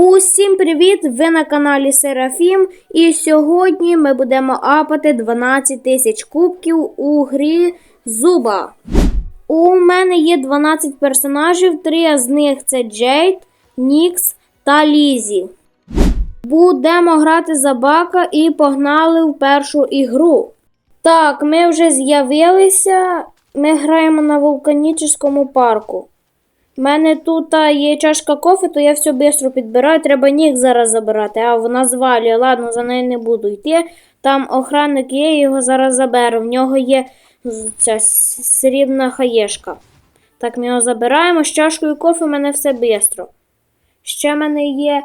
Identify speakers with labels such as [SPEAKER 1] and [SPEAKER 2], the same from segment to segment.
[SPEAKER 1] Усім привіт! Ви на каналі Серафім. І сьогодні ми будемо апати 12 тисяч кубків у грі Зуба. У мене є 12 персонажів, три з них це Джейд, Нікс та Лізі. Будемо грати за бака і погнали в першу ігру. Так, ми вже з'явилися. Ми граємо на вулканічному парку. У мене тут є чашка кофе, то я все швидко підбираю. Треба нік зараз забирати, а вона звалює. Ладно, за нею не буду йти. Там охранник є, його зараз заберу. В нього є ця срібна хаєшка. Так, ми його забираємо. З чашкою кофе в мене все швидко. Ще в мене є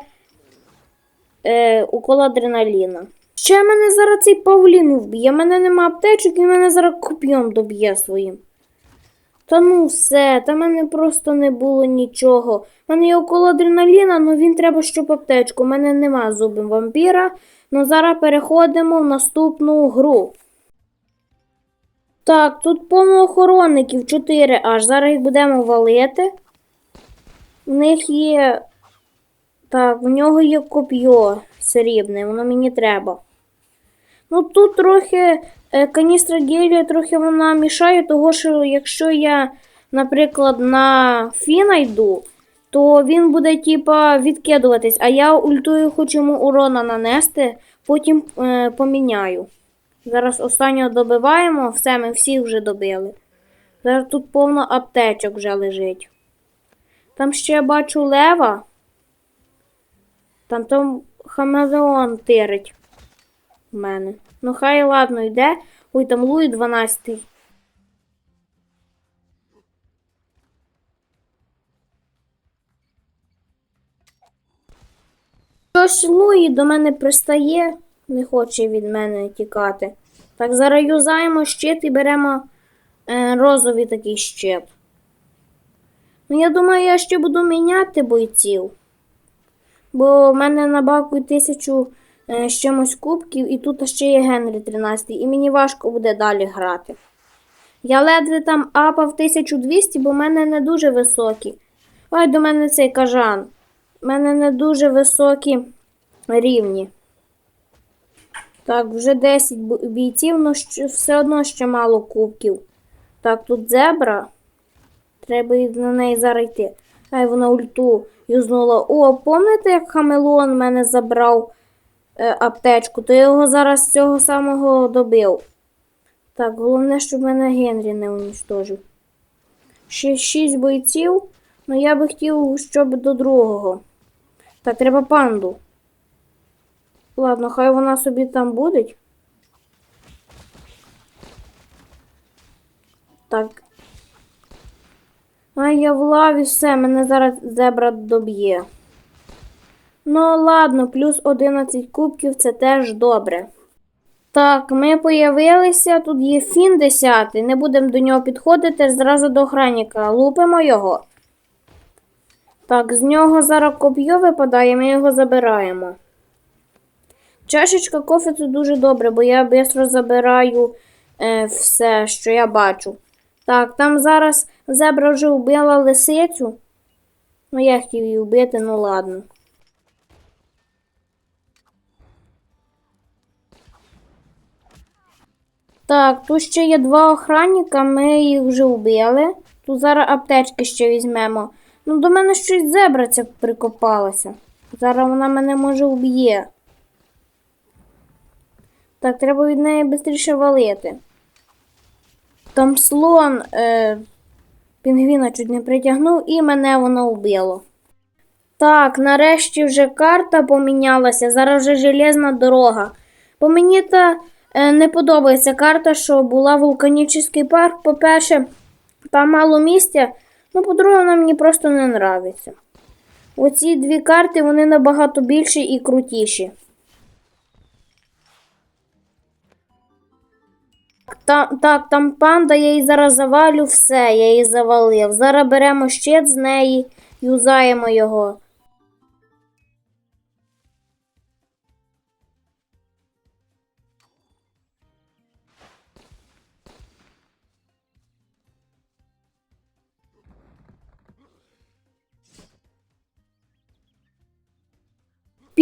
[SPEAKER 1] е, укол адреналіна. Ще мене зараз цей Павлін вб'є. Мене нема аптечок і мене зараз коп'єм доб'є своїм. Та ну все, та мене просто не було нічого. У мене є около адреналіна, але він треба, щоб аптечку. У мене нема зубів вампіра. Ну зараз переходимо в наступну гру. Так, тут повно охоронників, 4 аж. Зараз їх будемо валити. В них є. Так, в нього є коп'йо срібне, воно мені треба. Ну тут трохи каністра гелія трохи вона мішає, того що якщо я, наприклад, на Фіна йду, то він буде типа відкидуватись, а я ультую хочу йому урона нанести, потім е, поміняю. Зараз останнього добиваємо, все, ми всіх вже добили. Зараз тут повно аптечок вже лежить. Там ще я бачу лева. Там там хамелеон тирить в мене. Ну хай ладно йде. Ой, там Луї 12. Щось Луї до мене пристає, не хоче від мене тікати. Так, зараз юзаємо щит і беремо е, розовий такий щит. Ну, я думаю, я ще буду міняти бойців. Бо в мене на баку тисячу з чимось кубків, і тут ще є Генрі 13, і мені важко буде далі грати. Я ледве там апав 1200, бо в мене не дуже високі. Ой, до мене цей кажан. У мене не дуже високі рівні. Так, вже 10 бійців, але все одно ще мало кубків. Так, тут зебра. Треба на неї зараз йти. Ай, вона ульту юзнула. О, пам'ятаєте, як Хамелон мене забрав е, аптечку, то я його зараз цього самого добив. Так, головне, щоб мене Генрі не унічтожив. Ще шість бойців, але я би хотів, щоб до другого. Так, треба панду. Ладно, хай вона собі там буде. Так, а я в лаві все, мене зараз зебра доб'є. Ну, ладно, плюс 11 кубків це теж добре. Так, ми появилися, тут є фін 10, не будемо до нього підходити, зразу до охранника. Лупимо його. Так, з нього зараз коп'є випадає, ми його забираємо. Чашечка кофе це дуже добре, бо я швидко забираю е, все, що я бачу. Так, там зараз зебра вже вбила лисицю. Ну, я хотів її вбити, ну ладно. Так, тут ще є два охранника, ми їх вже вбили. Тут зараз аптечки ще візьмемо. Ну, до мене щось зебра ця прикопалася. Зараз вона мене може вб'є. Так, треба від неї швидше валити. Там слон е, пінгвіна чуть не притягнув і мене воно вбило. Так, нарешті вже карта помінялася. Зараз вже железна дорога. Бо мені та не подобається карта, що була вулканічний парк. По-перше, там мало місця. Ну, по-друге, вона мені просто не нравиться. Оці дві карти вони набагато більші і крутіші. Та, так, там панда, я її зараз завалю, все, я її завалив. Зараз беремо щит з неї, юзаємо його.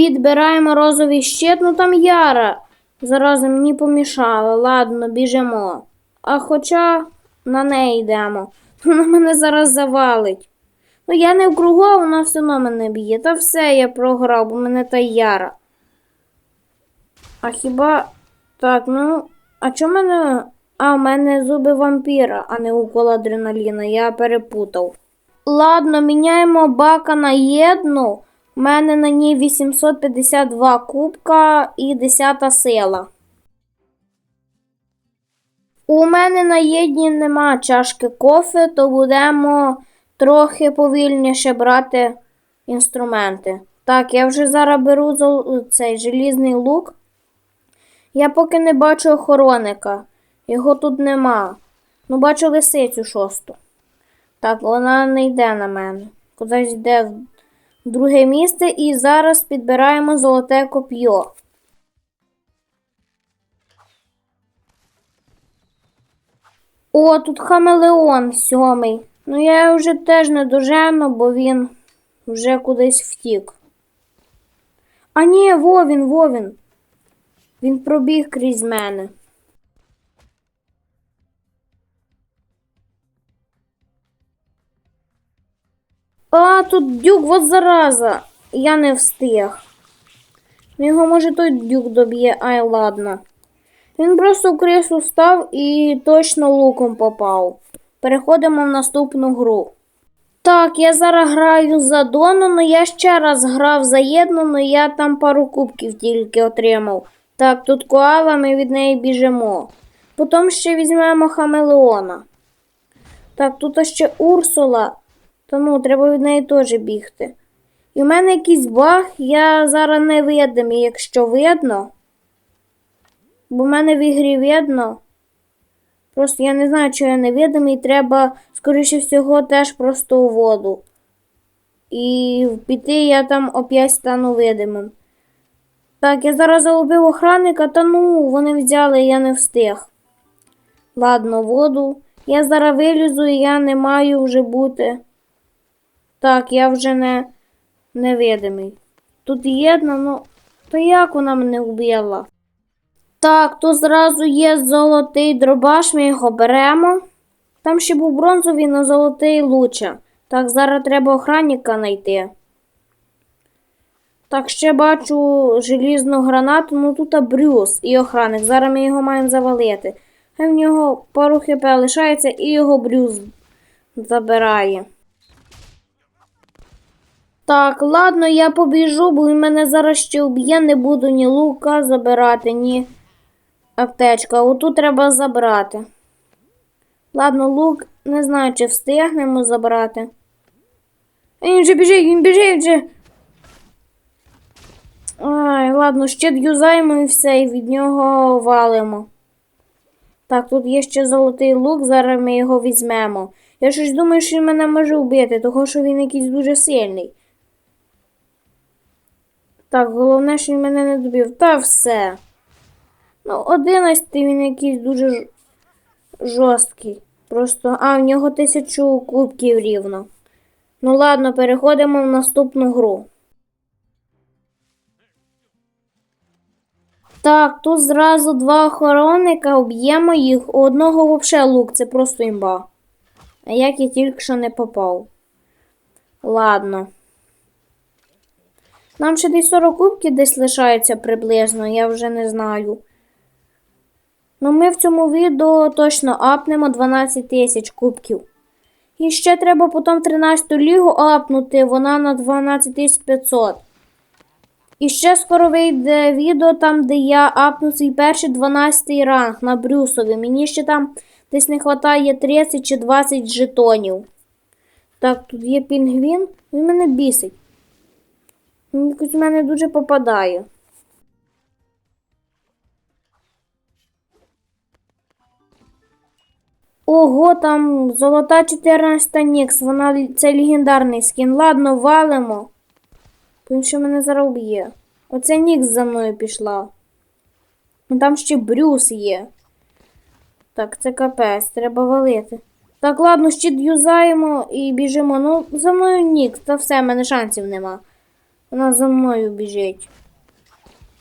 [SPEAKER 1] Підбираємо розовий щит, ну там Яра. Зараза мені помішала. Ладно, біжимо. А хоча на неї йдемо. Вона мене зараз завалить. Ну я не в кругу, а вона все одно мене б'є. Та все, я програв, бо мене та Яра. А хіба. Так, ну. А чому мене. А, в мене зуби вампіра, а не укол адреналіна. Я перепутав. Ладно, міняємо бака на єдну. У мене на ній 852 кубка і 10 сила. У мене на єдній нема чашки кофе, то будемо трохи повільніше брати інструменти. Так, я вже зараз беру цей желізний лук. Я поки не бачу охоронника. Його тут нема. Ну, бачу лисицю шосту. Так, вона не йде на мене. Кудись йде друге місце і зараз підбираємо золоте коп'йо. О, тут хамелеон сьомий. Ну я вже теж не дожену, бо він вже кудись втік. А ні, во він, во він. Він пробіг крізь мене. А, тут дюк, от зараза. Я не встиг. Ну, Його може той дюк доб'є, ай ладно. Він просто в крису став і точно луком попав. Переходимо в наступну гру. Так, я зараз граю за Дону, але я ще раз грав за єдну, але я там пару кубків тільки отримав. Так, тут коала, ми від неї біжимо. Потім ще візьмемо Хамелеона. Так, тут ще Урсула. Та треба від неї теж бігти. І в мене якийсь баг, я зараз не видимий, якщо видно. Бо в мене в ігрі видно. Просто я не знаю, чи я невидимий, треба, скоріше всього, теж просто у воду. І піти я там опять стану видимим. Так, я зараз залубив охранника, та ну, вони взяли, я не встиг. Ладно, воду. Я зараз вилізу і я не маю вже бути. Так, я вже не невидимий. Тут єдна, ну, то як вона мене вбила? Так, то зразу є золотий дробаш, ми його беремо. Там ще був бронзовий на золотий луча. Так, зараз треба охранника знайти. Так, ще бачу желізну гранату, ну тут Брюс і охранник. Зараз ми його маємо завалити. А в нього пару хп лишається і його Брюс забирає. Так, ладно, я побіжу, бо мене зараз ще вб'є, не буду ні лука забирати, ні аптечка. Отут треба забрати. Ладно, лук не знаю, чи встигнемо забрати. Він вже біжить, він біжить вже. Ай, ладно, щит юзаємо і все, і від нього валимо. Так, тут є ще золотий лук, зараз ми його візьмемо. Я щось думаю, що він мене може вбити, тому що він якийсь дуже сильний. Так, головне, що він мене не добив. Та все. Ну, 11 він якийсь дуже жорсткий. Просто. А, в нього тисячу кубків рівно. Ну ладно, переходимо в наступну гру. Так, тут зразу два охоронника, об'ємо їх. У одного взагалі лук, це просто імба. А як я тільки що не попав. Ладно. Нам ще десь 40 кубків десь лишається приблизно, я вже не знаю. Ну, ми в цьому відео точно апнемо 12 тисяч кубків. І ще треба потім 13 лігу апнути, вона на 12 500. І ще скоро вийде відео там, де я апну свій перший 12 ранг на Брюсові. Мені ще там десь не вистачає 30 чи 20 жетонів. Так, тут є пінгвін, він мене бісить. Якось в мене дуже попадає. Ого, там золота 14 Нікс, вона це легендарний скін. Ладно, валимо. Він ще мене зараз вб'є. Оце Нікс за мною пішла. Там ще Брюс є. Так, це капець, треба валити. Так, ладно, щит юзаємо і біжимо. Ну, за мною Нікс, та все, в мене шансів нема. Вона за мною біжить.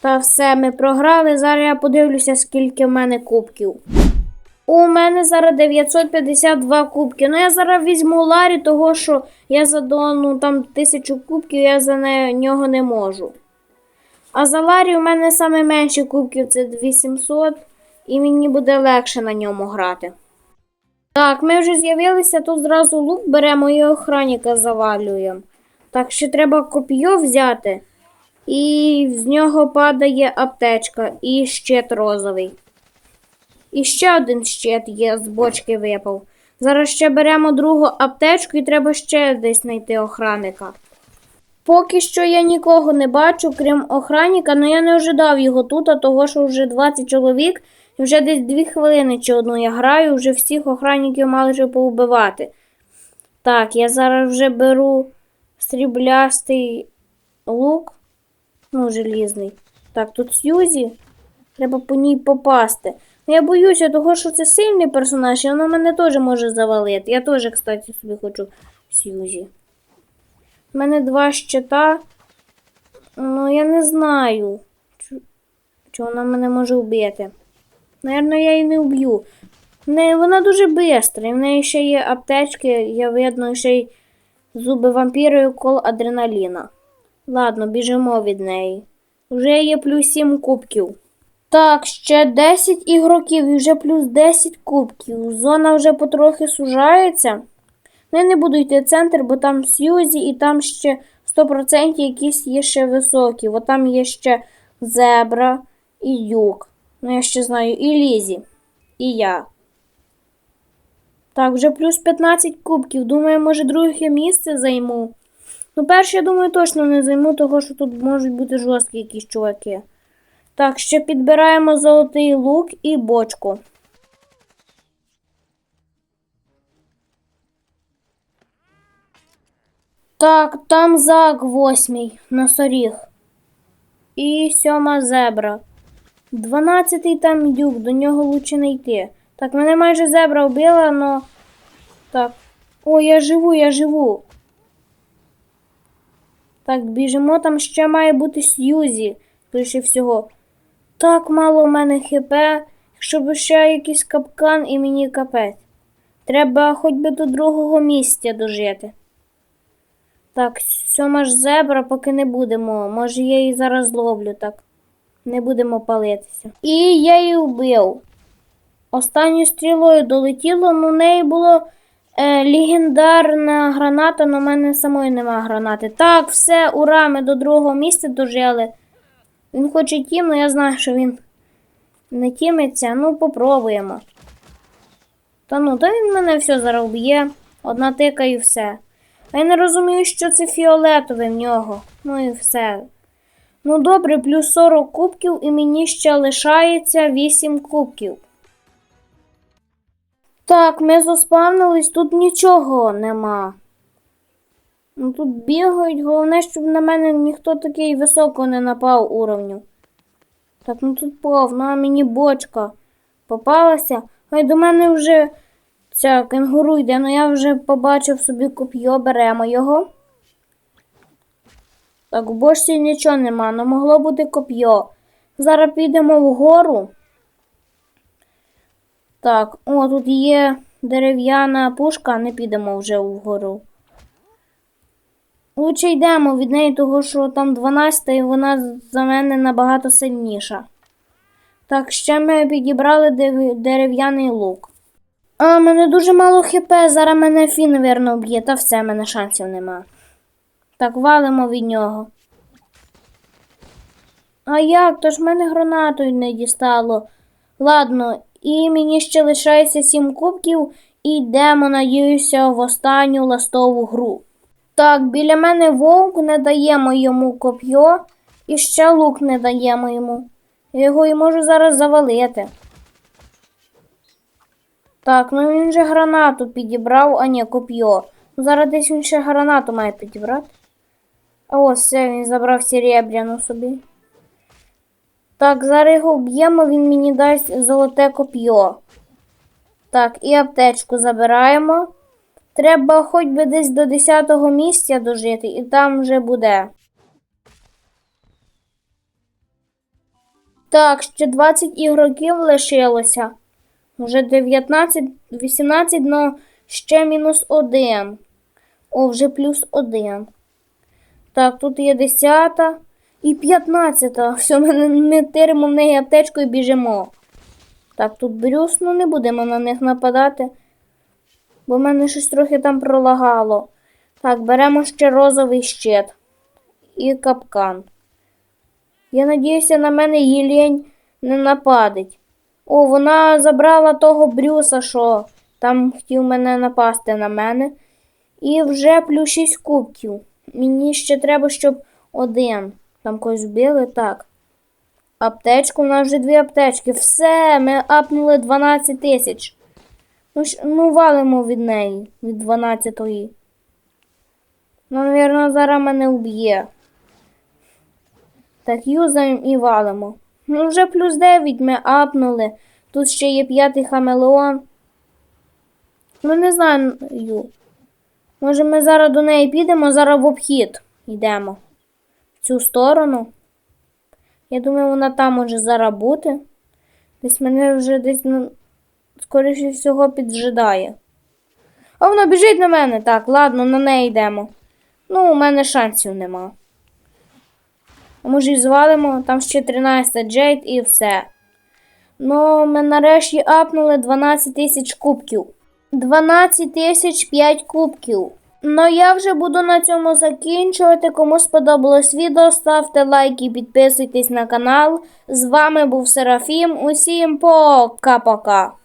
[SPEAKER 1] Та все, ми програли. Зараз я подивлюся, скільки в мене кубків. У мене зараз 952 кубки. Ну я зараз візьму Ларі, того що я за Дону там тисячу кубків, я за нього не можу. А за Ларі у мене саме менше кубків це 800, і мені буде легше на ньому грати. Так, ми вже з'явилися, тут зразу лук беремо і охранника завалюємо. Так, ще треба коп'є взяти. І з нього падає аптечка і щит розовий. І ще один щит є, з бочки випав. Зараз ще беремо другу аптечку і треба ще десь знайти охранника. Поки що я нікого не бачу, крім охранника, але я не ожидав його тут, а того, що вже 20 чоловік, і вже десь 2 хвилини чи одну я граю, вже всіх охранників мали вже повбивати. Так, я зараз вже беру сріблястий лук, ну, желізний. Так, тут Сьюзі. Треба по ній попасти. Ну, Я боюся того, що це сильний персонаж, і воно мене теж може завалити. Я теж, кстати, собі хочу Сьюзі. У мене два щита. Ну, я не знаю, чи, вона мене може вбити. Наверно, я її не вб'ю. Вона дуже швидка, і в неї ще є аптечки, я видно, ще й зуби вампіра і укол адреналіна. Ладно, біжимо від неї. Вже є плюс 7 кубків. Так, ще 10 ігроків і вже плюс 10 кубків. Зона вже потрохи сужається. Ну, не буду йти в центр, бо там Сьюзі і там ще 100% якісь є ще високі. Бо там є ще Зебра і Юк. Ну, я ще знаю, і Лізі, і я. Так, вже плюс 15 кубків. Думаю, може, друге місце займу. Ну, перше, я думаю, точно не займу, того що тут можуть бути жорсткі якісь чуваки. Так, ще підбираємо золотий лук і бочку. Так, там зак восьмий носоріг. І сьома зебра. Дванадцятий там дюк, до нього лучше не йти. Так, мене майже зебра вбила, но. Так. О, я живу, я живу. Так, біжимо, там ще має бути Сьюзі, більше всього. Так мало в мене хп, якщо б ще якийсь капкан і мені капець. Треба хоч би до другого місця дожити. Так, сьома ж зебра, поки не будемо. Може, я її зараз зловлю, так. Не будемо палитися. І я її вбив. Останньою стрілою долетіло, ну в неї було е, легендарна граната, але в мене самої нема гранати. Так, все, ура, ми до другого місця дожили. Він хоче тім, але я знаю, що він не тімиться. Ну, попробуємо. Та ну, та він мене все зараз вб'є. Одна тика і все. А я не розумію, що це фіолетове в нього. Ну і все. Ну добре, плюс 40 кубків і мені ще лишається 8 кубків. Так, ми заспавнились, тут нічого нема. Ну тут бігають, головне, щоб на мене ніхто такий високо не напав уровню. Так, ну тут повна мені бочка попалася. Ой, до мене вже ця кенгуру йде, ну я вже побачив собі коп'є, беремо його. Так, в бочці нічого нема, але могло бути коп'є. Зараз підемо вгору. Так, о, тут є дерев'яна пушка, не підемо вже вгору. Лучше йдемо від неї, того що там 12 і вона за мене набагато сильніша. Так, ще ми підібрали дерев'яний лук. А, мене дуже мало хп, зараз мене фін, вірно, б'є, та все, мене шансів нема. Так, валимо від нього. А як? То ж мене гранатою не дістало. Ладно, і мені ще лишається 7 кубків, і йдемо, надіюся, в останню ластову гру. Так, біля мене вовк не даємо йому коп'є, і ще лук не даємо йому. Я його і можу зараз завалити. Так, ну він же гранату підібрав, а ні, коп'є. Ну, зараз десь він ще гранату має підібрати. А ось все, він забрав серебряну собі. Так, зараз його об'ємо, він мені дасть золоте коп'є. Так, і аптечку забираємо. Треба хоч би десь до 10 го місця дожити, і там вже буде. Так, ще 20 ігроків лишилося. Вже 19, 18, ну ще мінус 1. О, вже плюс 1. Так, тут є 10 і 15. Все, ми, ми тиримо в неї аптечку і біжимо. Так, тут Брюс, ну не будемо на них нападати. Бо в мене щось трохи там пролагало. Так, беремо ще розовий щит і капкан. Я надіюся, на мене її лінь не нападить. О, вона забрала того Брюса, що там хотів мене напасти на мене. І вже плюс 6 кубків. Мені ще треба, щоб один. Там когось вбили, так. Аптечку, у нас вже дві аптечки. Все, ми апнули 12 тисяч. Ну, ну валимо від неї, від 12-ї. Ну, мабуть, зараз мене вб'є. Так, юзаємо і валимо. Ну, вже плюс 9 ми апнули. Тут ще є п'ятий хамелеон. Ну, не знаю. Може, ми зараз до неї підемо, зараз в обхід йдемо. Цю сторону. Я думаю, вона там може зараз. Десь мене вже десь, ну, скоріше всього, піджидає. А вона біжить на мене. Так, ладно, на неї йдемо. Ну, у мене шансів нема. А може і звалимо, там ще 13 Джейд і все. Ну, ми нарешті апнули 12 тисяч кубків. 12 тисяч 5 кубків. Ну я вже буду на цьому закінчувати. Кому сподобалось відео, ставте лайк і підписуйтесь на канал. З вами був Серафім. Усім пока-пока.